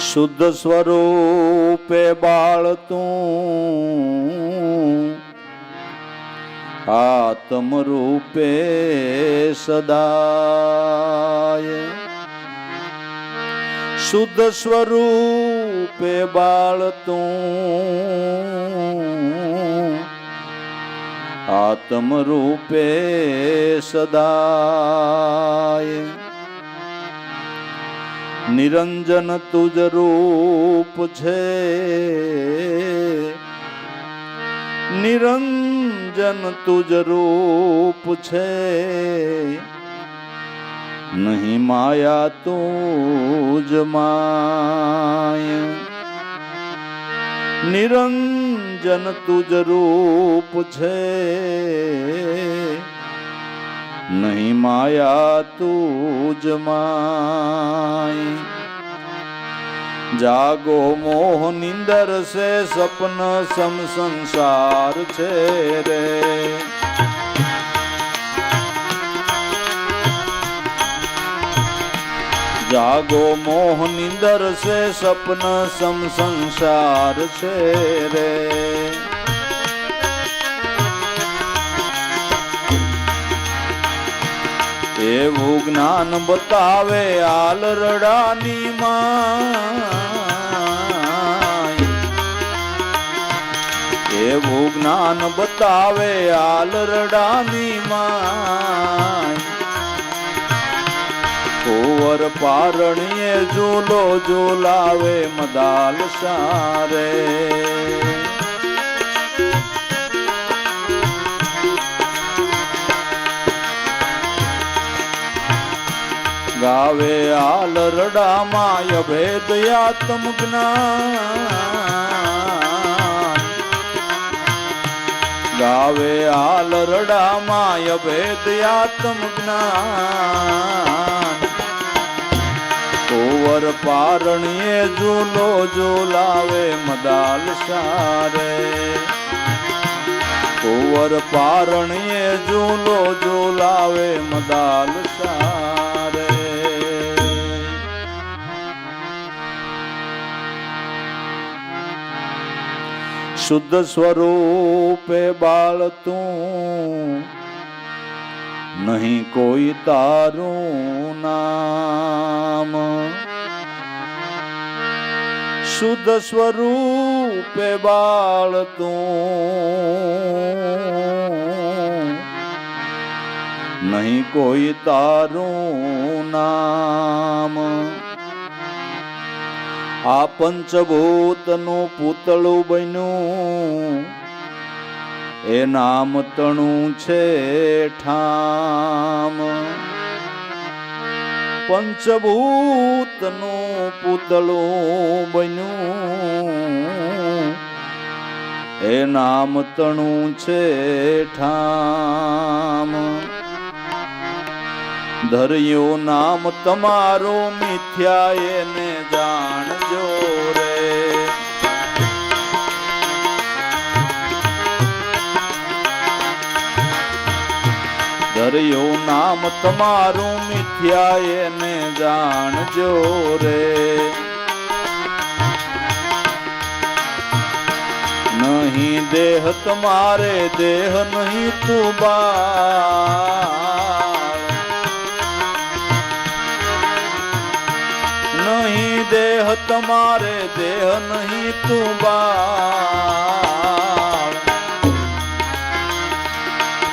શુદ્ધ સ્વરૂપે બાળતું. આત્મ રૂપે સદાય. શુદ્ધ સ્વરૂપે બાળતું. આત્મ રૂપે સદાય. નિરંજન તુજ રૂપ છે. નિરંજન તુજ રૂપ છે. નહીં માયા તુજ માય. નિરંજન તુજ રૂપ છે. નહીં માયા તુજ માય. જાગો મોહ નિંદર સે સપન સમ સંસાર છે રે. જાગો મોહ નિંદર સે સપન સમ સંસાર છે રે. એવું જ્ઞાન બતાવે આલ રડાની માય. એવું જ્ઞાન બતાવે આલ રડાની માય. કુંવર પારણીએ ઝૂલો ઝૂલાવે મદાલ સારે. ગાવે આલ રડામાં અભેદયાત્મ જ્ઞાન ગાવે આલ રડામાં અભેદયાત્મ જ્ઞાન કુંવર પારણીએ ઝૂલો ઝૂલાવે મદાલ સારે. કુંવર પારણીએ ઝૂલો ઝૂલાવે મદાલ સારે. શુદ્ધ સ્વરૂપે બાળતું નહીં કોઈ તારું નામ. શુદ્ધ સ્વરૂપે બાળતું નહીં કોઈ તારું નામ. આ પંચભૂતનું પૂતળું બન્યું. એ નામ તણું છે ઠામ. પંચભૂતનું પૂતળું બન્યું. એ નામ તણું છે ઠામ. ધર્યું નામ તમારું મિથ્યા એને જાણજો રે. ધર્યું નામ તમારું મિથ્યા એને જાણજો રે. નહીં દેહ તમારે દેહ નહીં તું બાળ દેહ તમારે દેહ નહીં તું બા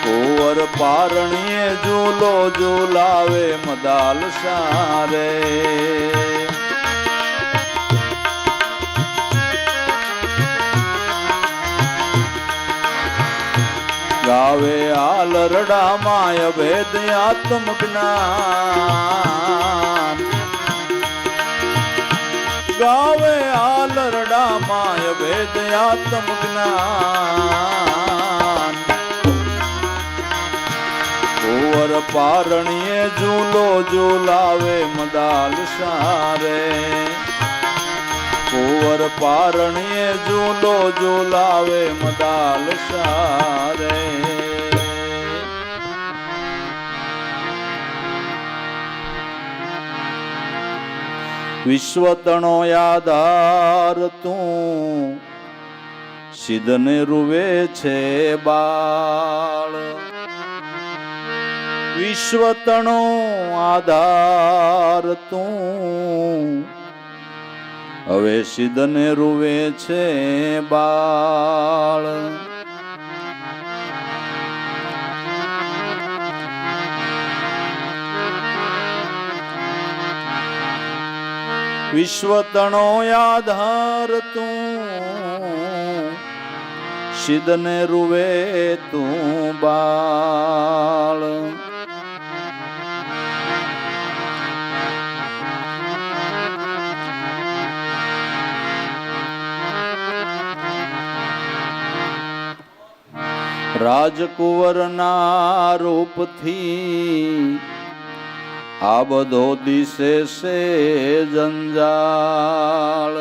કુંવર પારણીએ ઝૂલો ઝૂલાવે મદાલ સારે. ગાવે આલ રડામાં ભેદ આત્મ જ્ઞાન ગાવે આલરડા માય ભેદ આત્મ જ્ઞાન. કુંવર પારણીએ ઝૂલો ઝૂલાવે મદાલ સારે. કુંવર પારણીએ ઝૂલો ઝૂલાવે મદાલ સારે. વિશ્વતણો આધાર તું. સિદ્ધને રૂવે છે બાળ. વિશ્વતણો આધાર તું. હવે સિદ્ધને રૂવે છે બાળ. વિશ્વતણો આધાર તું. સિદ્ધને રૂવે તું બાળ. રાજકુંવરના રૂપથી આ બધો દિશે છે જંજાળ.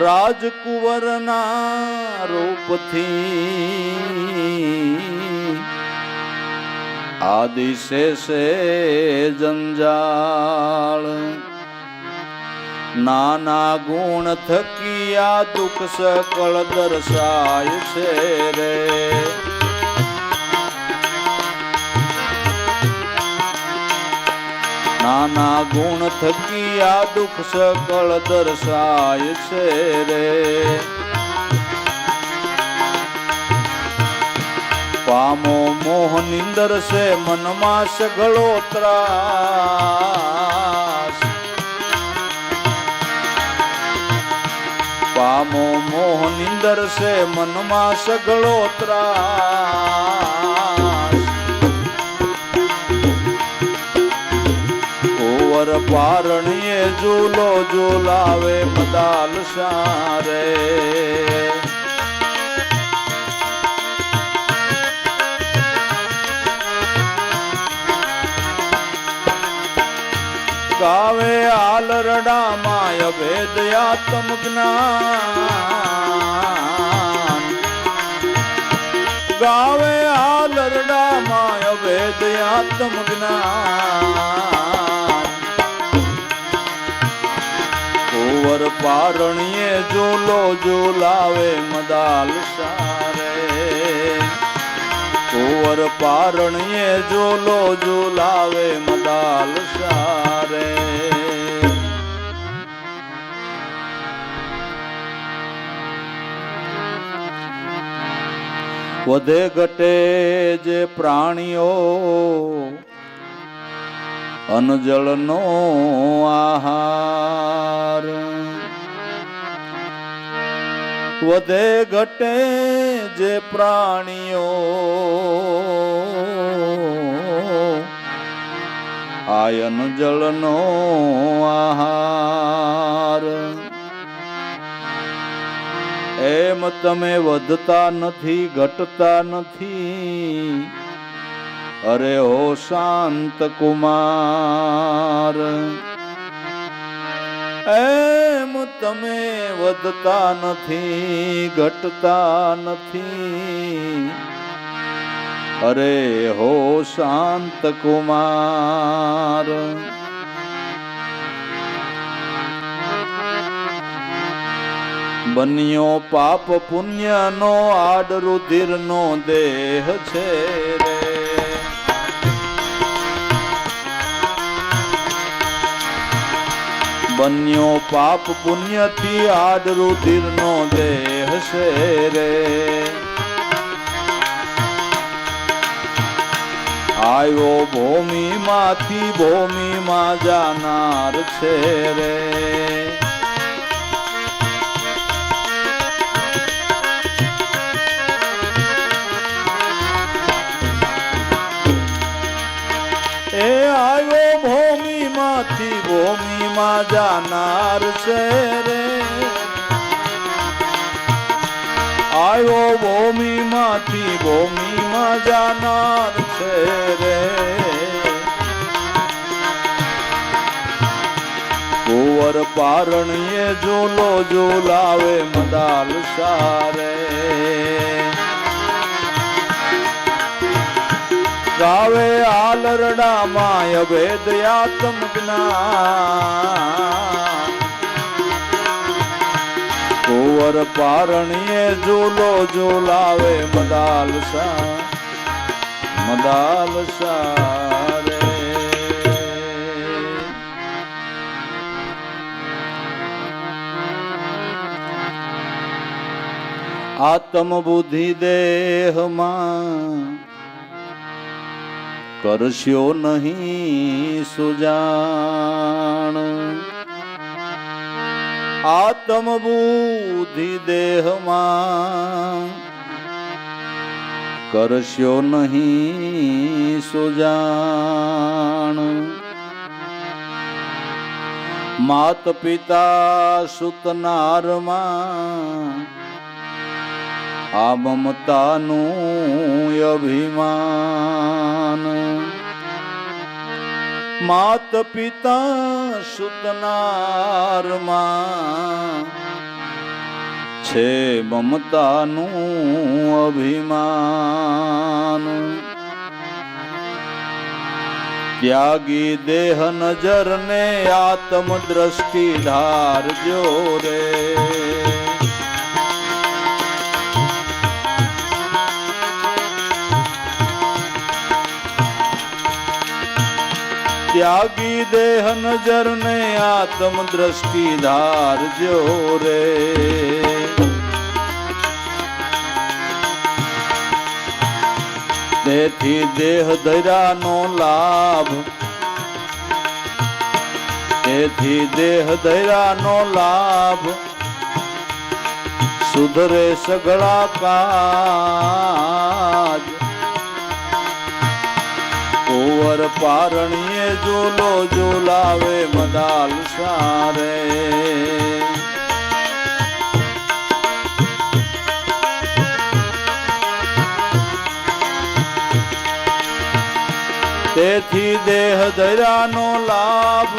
રાજકુંવરના રૂપથી આ દિશે છે જંજાળ. નાના ગુણ થકી આ દુઃખ સકળ દર્શાય છે રે. નાના ગુણ થકી આ દુઃખ સકળ દર્શાય છે રે. પામો મોહ નિંદર છે, મનમાં સઘળો ત્રાસ. પામો મોહ નિંદર છે, મનમાં સઘળો ત્રાસ. ઓવર પારણીએ ઝૂલો ઝૂલાવે મદાલ સારે ગાવે આલરડા માય ભેદયાત્મ જ્ઞાન. ગાવે આલરડા માય ભેદયાત્મ જ્ઞાન. કુંવર પારણીએ ઝૂલો ઝૂલાવે મદાલ સારે. કુંવર પારણીએ ઝૂલો ઝૂલાવે મદાલ સારે. વધે ઘટે જે પ્રાણીઓ અનજળનો આહાર. વધે ઘટે જે પ્રાણીઓ. આયન જળનો આહાર. એમ તમે વધતા નથી, ઘટતા નથી. અરે હો શાંત કુમાર. એમ તમે વધતા નથી, ઘટતા નથી. અરે હો શાંત કુમાર. બન્યો પાપ પુણ્યનો આડ રુધિરનો દેહ છે રે. બન્યો પાપ પુણ્યથી આડ રુધિરનો દેહ છે રે આવ્યો ભૂમિમાંથી ભૂમિમાં જાનાર છે રે એ આવ્યો ભૂમિમાંથી ભૂમિમાં જાનાર છે રે. આવ્યો ભૂમિમાંથી ભૂમિમાં જાનાર છે રે. કુંવર પારણીએ ઝૂલો ઝૂલાવે મદાલ સારે. ગાવે આલરડા માય ભેદ આત્મ જ્ઞાન. કુંવર પારણીએ ઝૂલો ઝૂલાવે મદાલસા મદાલસા રે. આત્મ બુદ્ધિ દેહમાં કરશ્યો નહીં સુજાણ. આત્મ બુદ્ધિ દેહમાં કરશ્યો નહીં સુજાણ. માત પિતા સુતનારમાં આ મમતાનું અભિમાન. માત પિતા સુતનારમાં છે મમતાનું અભિમાન. ત્યાગી દેહ નજરને આત્મ દ્રષ્ટિ ધારજો રે. ત્યાગી દેહ નજરને આત્મ દ્રષ્ટિ ધારજો રે તેથી દેહ ધર્યાનો લાભ તેથી દેહ ધર્યાનો લાભ સુધરે સગળા કાજ કુંવર પારણીએ ઝૂલો ઝૂલાવે મદાલ સારે. તેથી દેહ દયાનો લાભ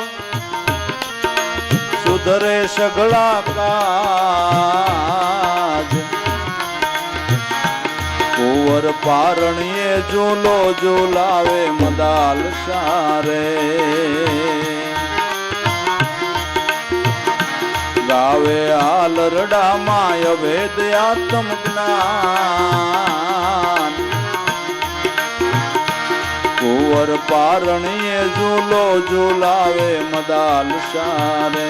સુધરે સગળા કાજ. કુંવર પારણીએ ઝૂલો ઝૂલાવે મદાલ સારે ગાવે આલરડા માય વેદ આત્મ જ્ઞાન. કુંવર પારણીએ ઝૂલો ઝૂલાવે મદાલ સારે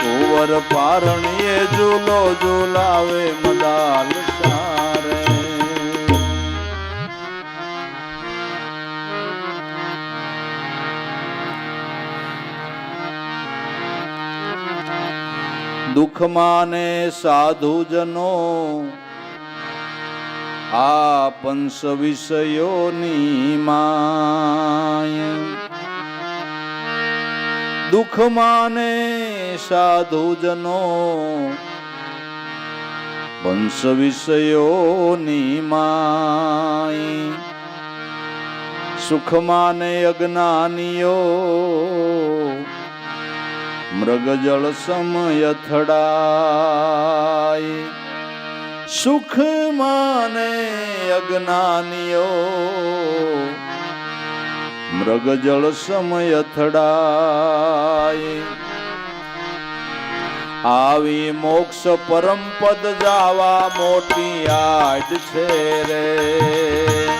કુંવર પારણીએ ઝૂલો ઝૂલાવે મદાલ સારે દુઃખમાં ને સાધુજનો આ પંચ વિષયોની માય. દુઃખમાં ને સાધુજનો પંચ વિષયોની માય. સુખમાં ને અજ્ઞાનીઓ મૃગજળ સમયથડાય સુખ માને અજ્ઞાનીઓ. મૃગજળ સમયથડાય આવી મોક્ષ પરમ પદ જાવા મોટી આડ છે રે.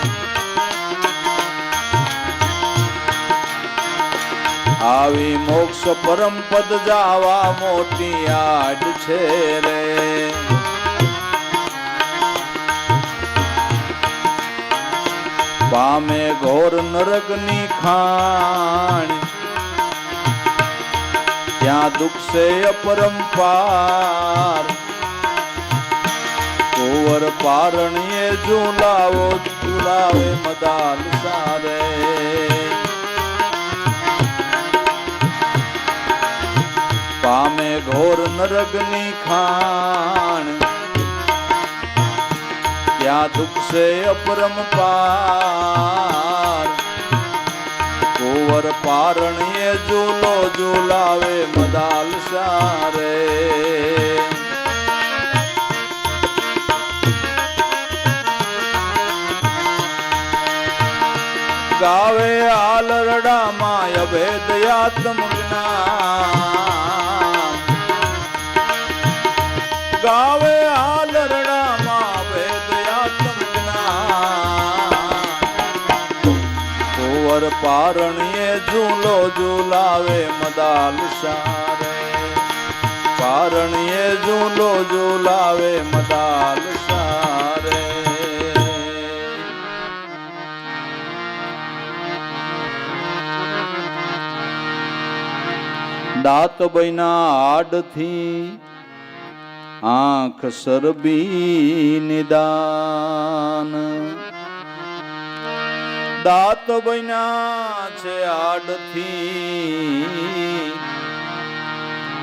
આવી મોક્ષ પરમ પદ જાવા મોટી આડ છે રે. પામે ઘોર નરકની ખાણ, ત્યાં દુઃખ અપરંપાર. કુંવર પારણીએ ઝુલાવો, ઝુલાવે મદાલ સારે. પામે ઘોર નરગની ખાણ. ત્યાં દુઃખ છે અપરંપાર કુંવર પારણીએ ઝૂલો ઝૂલાવે મદાલ સારે. ગાવે આલરડામાં અભેદયાત્મ જ્ઞાન ગાવે આ અભેદયાત્મ જ્ઞાન કુંવર પારણીએ ઝૂલો ઝૂલાવે મદાલ સારે પારણીએ ઝૂલો ઝૂલાવે મદાલ સારે દાંત બૈના આડથી આંખ સરબી નિદાન. દાંત બન્યા છે આડથી.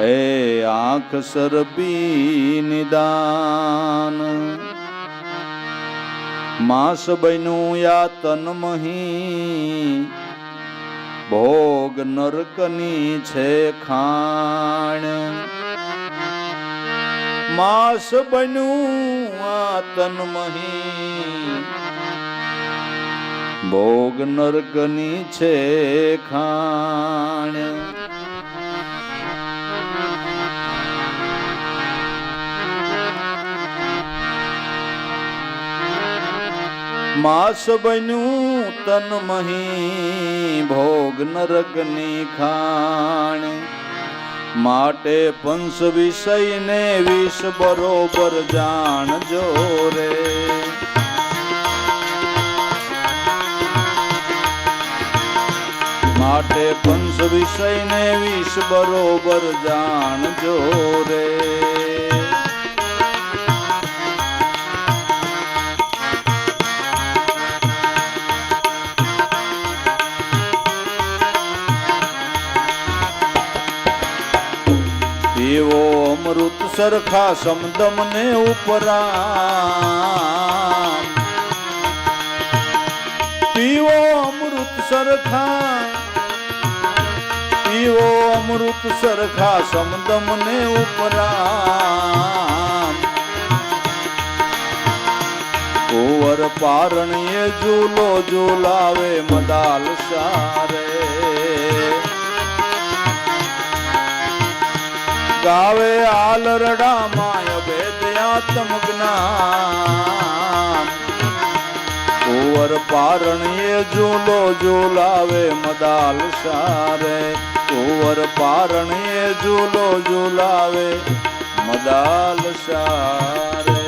હે આંખ સરબી નિદાન. માસ બન્યું યા તન મહી. ભોગ નરકની છે ખાણ. માસ બન્યું આ તન મહી. ભોગ નરકની છે ખાણ. માસ બન્યું તન મહી, ભોગ નરકની ખાણ. માટે પંચ વિષયને વિષ બરોબર જાણજો રે. માટે પંચ વિષયને વિષ બરોબર જાણજો રે. એવો અમૃત સરખા સમદમને ઉપરા પીવો અમૃત સરખા. પીવો અમૃત સરખા સમદમને ઉપરા કુંવર પારણીએ ઝૂલો ઝૂલાવે મદાલ સારે. ગાવે આલરડા માય વેદયાત્મ જ્ઞાન કુંવર પારણીએ ઝૂલો ઝૂલાવે મદાલ સારે. કુંવર પારણીએ ઝૂલો ઝૂલાવે મદાલ સારે.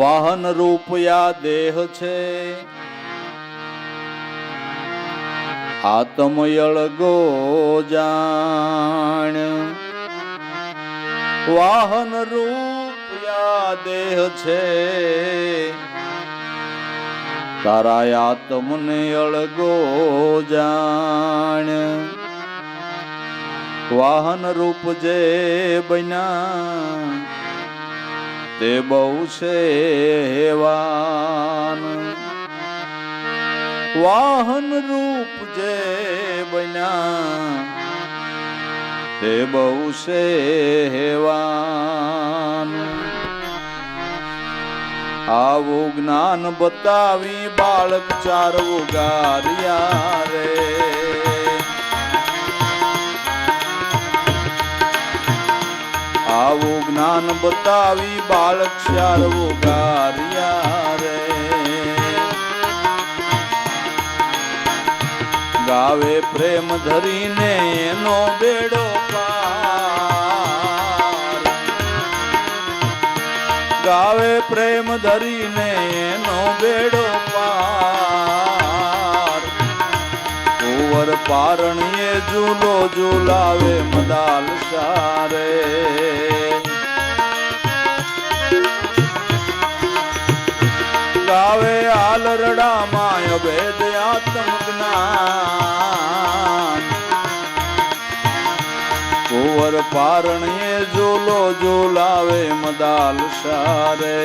વાહન રૂપયા દેહ છે. આત્મયળગો જાણ. વાહન રૂપિયા દેહ છે. તારા આત્મને અળગો જાણ. વાહન રૂપ જે બન્યા, તે બહુ છે હેવાન. વાહન રૂપ જે બન્યા તે બહુ સેવાન આવું જ્ઞાન બતાવી બાળક ચાર ગારિયા રે. આવું જ્ઞાન બતાવી બાળક ચાર ગારિયા ગાવે પ્રેમ ધરીને એનો બેડો પાર. ગાવે પ્રેમ ધરીને એનો બેડો પાર. કુંવર પારણીએ ઝૂલો ઝૂલાવે મદાલ સારે. ગાવે આલરડા માય ભેદ આત્મ જ્ઞાન કુંવર પારણીએ જોલો જોલાવે મદાલ સારે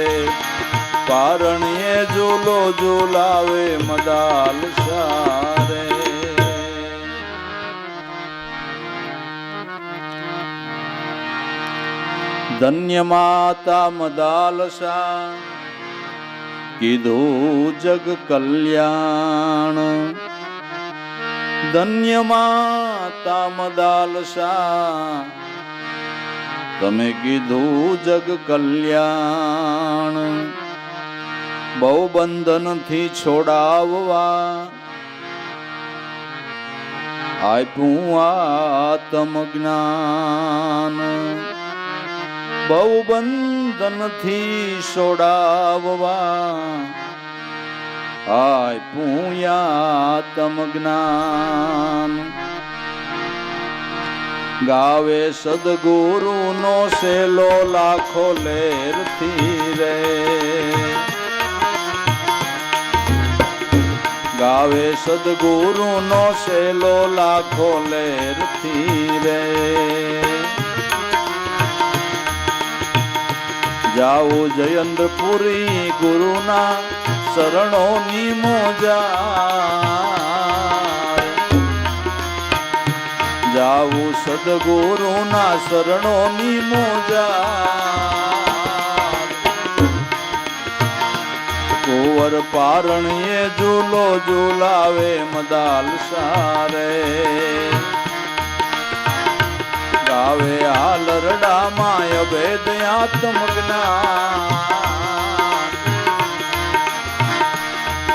પારણીએ જોલો જોલાવે મદાલ સારે ધન્ય માતા મદાલસા કીધું જગ કલ્યાણ. ધન્ય માતા મદાલસા તમે કીધું જગ કલ્યાણ. બહુ બંધનથી છોડાવવા આપ્યું આત્મ જ્ઞાન બહુ બંધનથી છોડાવવા હાય આત્મ જ્ઞાન. ગાવે સદગુરુનો સેલો લાખો લેરથી રે. ગાવે સદગુરુનો સેલો લાખો લેરથી રે. જાઉં જયંદ્રપુરી ગુરુના શરણોની મોજા જાઓ સદગુરુના શરણોની મોજા કુંવર પારણીએ ઝૂલો ઝૂલાવે મદાલ સારે. ગાવે હાલરડા માય ભેદ આત્મજ્ઞાન.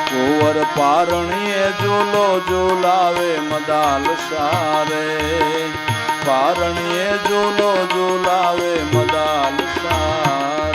કુંવર પારણીએ જોલો જોલાવે મદાલ સારે. પારણીએ જોલો જોલાવે મદાલ સારે.